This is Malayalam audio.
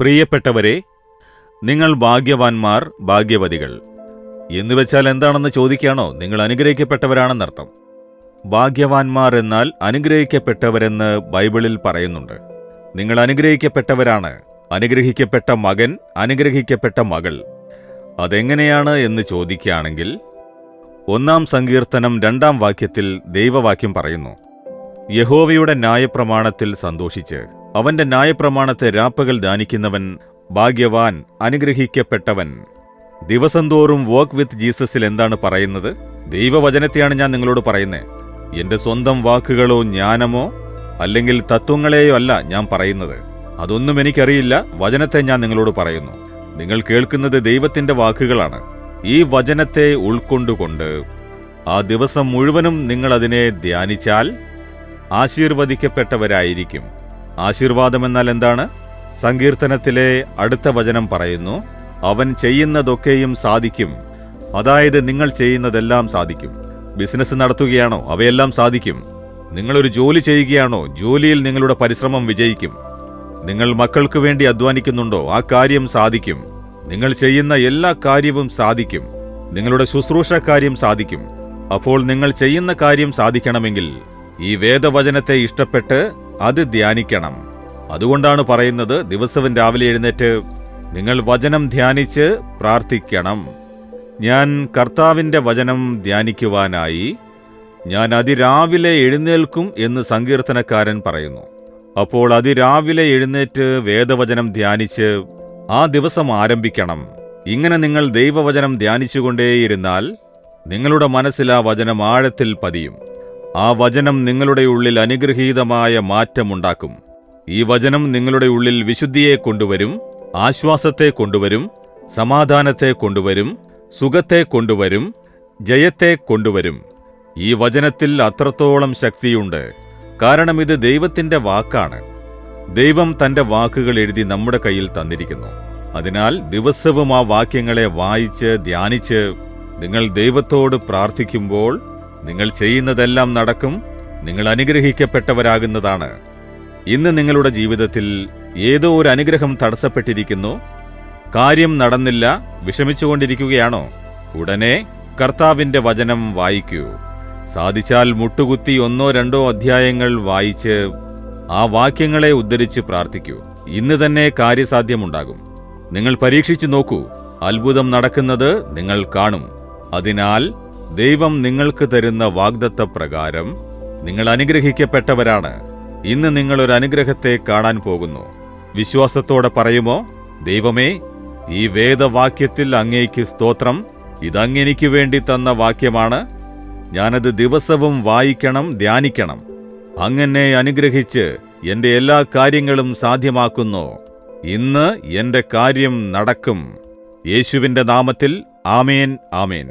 പ്രിയപ്പെട്ടവരെ നിങ്ങൾ ഭാഗ്യവാന്മാർ ഭാഗ്യവതികൾ. എന്നുവെച്ചാൽ എന്താണെന്ന് ചോദിക്കുകയാണോ നിങ്ങൾ അനുഗ്രഹിക്കപ്പെട്ടവരാണെന്നർത്ഥം. ഭാഗ്യവാന്മാർ എന്നാൽ അനുഗ്രഹിക്കപ്പെട്ടവരെന്ന് ബൈബിളിൽ പറയുന്നുണ്ട്. നിങ്ങൾ അനുഗ്രഹിക്കപ്പെട്ടവരാണ്. അനുഗ്രഹിക്കപ്പെട്ട മകൻ അനുഗ്രഹിക്കപ്പെട്ട മകൾ. അതെങ്ങനെയാണ് എന്ന് ചോദിക്കുകയാണെങ്കിൽ ഒന്നാം സങ്കീർത്തനം രണ്ടാം വാക്യത്തിൽ ദൈവവാക്യം പറയുന്നു. യഹോവയുടെ ന്യായപ്രമാണത്തിൽ സന്തോഷിച്ച് അവന്റെ ന്യായപ്രമാണത്തെ രാപ്പകൽ ദാനിക്കുന്നവൻ ഭാഗ്യവാൻ അനുഗ്രഹിക്കപ്പെട്ടവൻ. ദിവസം തോറും വോക്ക് വിത്ത് ജീസസിൽ എന്താണ് പറയുന്നത്? ദൈവവചനത്തെയാണ് ഞാൻ നിങ്ങളോട് പറയുന്നത് എന്റെ സ്വന്തം വാക്കുകളോ ജ്ഞാനമോ അല്ലെങ്കിൽ തത്വങ്ങളെയോ അല്ല ഞാൻ പറയുന്നത്. അതൊന്നും എനിക്കറിയില്ല. വചനത്തെ ഞാൻ നിങ്ങളോട് പറയുന്നു. നിങ്ങൾ കേൾക്കുന്നത് ദൈവത്തിന്റെ വാക്കുകളാണ്. ഈ വചനത്തെ ഉൾക്കൊണ്ടുകൊണ്ട് ആ ദിവസം മുഴുവനും നിങ്ങൾ അതിനെ ധ്യാനിച്ചാൽ ആശീർവദിക്കപ്പെട്ടവരായിരിക്കും. ആശീർവാദമെന്നാൽ എന്താണ് സങ്കീർത്തനത്തിലെ അടുത്ത വചനം പറയുന്നു അവൻ ചെയ്യുന്നതൊക്കെയും സാധിക്കും. അതായത് നിങ്ങൾ ചെയ്യുന്നതെല്ലാം സാധിക്കും. ബിസിനസ് നടത്തുകയാണോ? അവയെല്ലാം സാധിക്കും. നിങ്ങളൊരു ജോലി ചെയ്യുകയാണോ? ജോലിയിൽ നിങ്ങളുടെ പരിശ്രമം വിജയിക്കും. നിങ്ങൾ മക്കൾക്ക് വേണ്ടി അധ്വാനിക്കുന്നുണ്ടോ? ആ കാര്യം സാധിക്കും. നിങ്ങൾ ചെയ്യുന്ന എല്ലാ കാര്യവും സാധിക്കും. നിങ്ങളുടെ ശുശ്രൂഷ കാര്യം സാധിക്കും. അപ്പോൾ നിങ്ങൾ ചെയ്യുന്ന കാര്യം സാധിക്കണമെങ്കിൽ ഈ വേദവചനത്തെ ഇഷ്ടപ്പെട്ട് അത് ധ്യാനിക്കണം. അതുകൊണ്ടാണ് പറയുന്നത് ദിവസവും രാവിലെ എഴുന്നേറ്റ് നിങ്ങൾ വചനം ധ്യാനിച്ച് പ്രാർത്ഥിക്കണം. ഞാൻ കർത്താവിന്റെ വചനം ധ്യാനിക്കുവാനായി ഞാൻ അതിരാവിലെ എഴുന്നേൽക്കും എന്ന് സങ്കീർത്തനക്കാരൻ പറയുന്നു. അപ്പോൾ അതിരാവിലെ എഴുന്നേറ്റ് വേദവചനം ധ്യാനിച്ച് ആ ദിവസം ആരംഭിക്കണം. ഇങ്ങനെ നിങ്ങൾ ദൈവവചനം ധ്യാനിച്ചുകൊണ്ടേയിരുന്നാൽ നിങ്ങളുടെ മനസ്സിൽ ആ വചനം ആഴത്തിൽ പതിയും. ആ വചനം നിങ്ങളുടെ ഉള്ളിൽ അനുഗ്രഹീതമായ മാറ്റമുണ്ടാക്കും. ഈ വചനം നിങ്ങളുടെ ഉള്ളിൽ വിശുദ്ധിയെ കൊണ്ടുവരും ആശ്വാസത്തെ കൊണ്ടുവരും സമാധാനത്തെ കൊണ്ടുവരും സുഖത്തെ കൊണ്ടുവരും ജയത്തെ കൊണ്ടുവരും. ഈ വചനത്തിൽ അത്രത്തോളം ശക്തിയുണ്ട്. കാരണം ഇത് ദൈവത്തിന്റെ വാക്കാണ്. ദൈവം തന്റെ വാക്കുകൾ എഴുതി നമ്മുടെ കയ്യിൽ തന്നിരിക്കുന്നു. അതിനാൽ ദിവസവും ആ വാക്യങ്ങളെ വായിച്ച് ധ്യാനിച്ച് നിങ്ങൾ ദൈവത്തോട് പ്രാർത്ഥിക്കുമ്പോൾ നിങ്ങൾ ചെയ്യുന്നതെല്ലാം നടക്കും നിങ്ങൾ അനുഗ്രഹിക്കപ്പെട്ടവരാകുന്നതാണ്. ഇന്ന് നിങ്ങളുടെ ജീവിതത്തിൽ ഏതോ ഒരു അനുഗ്രഹം തടസ്സപ്പെട്ടിരിക്കുന്നു. കാര്യം നടന്നില്ല വിഷമിച്ചുകൊണ്ടിരിക്കുകയാണോ? ഉടനെ കർത്താവിന്റെ വചനം വായിക്കൂ. സാധിച്ചാൽ മുട്ടുകുത്തി ഒന്നോ രണ്ടോ അധ്യായങ്ങൾ വായിച്ച് ആ വാക്യങ്ങളെ ഉദ്ധരിച്ച് പ്രാർത്ഥിക്കൂ. ഇന്ന് തന്നെ കാര്യസാധ്യമുണ്ടാകും. നിങ്ങൾ പരീക്ഷിച്ചു നോക്കൂ അത്ഭുതം നടക്കുന്നത് നിങ്ങൾ കാണും. അതിനാൽ ദൈവം നിങ്ങൾക്ക് തരുന്ന വാഗ്ദത്ത പ്രകാരം നിങ്ങൾ അനുഗ്രഹിക്കപ്പെട്ടവരാണ്. ഇന്ന് നിങ്ങൾ ഒരു അനുഗ്രഹത്തെ കാണാൻ പോകുന്നു. വിശ്വാസത്തോടെ പറയുമോ ദൈവമേ ഈ വേദവാക്യത്തിൽ അങ്ങേക്ക് സ്തോത്രം. ഇതങ്ങെനിക്ക് വേണ്ടി തന്ന വാക്യമാണ്. ഞാനത് ദിവസവും വായിക്കണം ധ്യാനിക്കണം. അങ്ങനെ അനുഗ്രഹിച്ച് എന്റെ എല്ലാ കാര്യങ്ങളും സാധ്യമാക്കുന്നു. ഇന്ന് എന്റെ കാര്യം നടക്കും. യേശുവിന്റെ നാമത്തിൽ ആമേൻ ആമേൻ.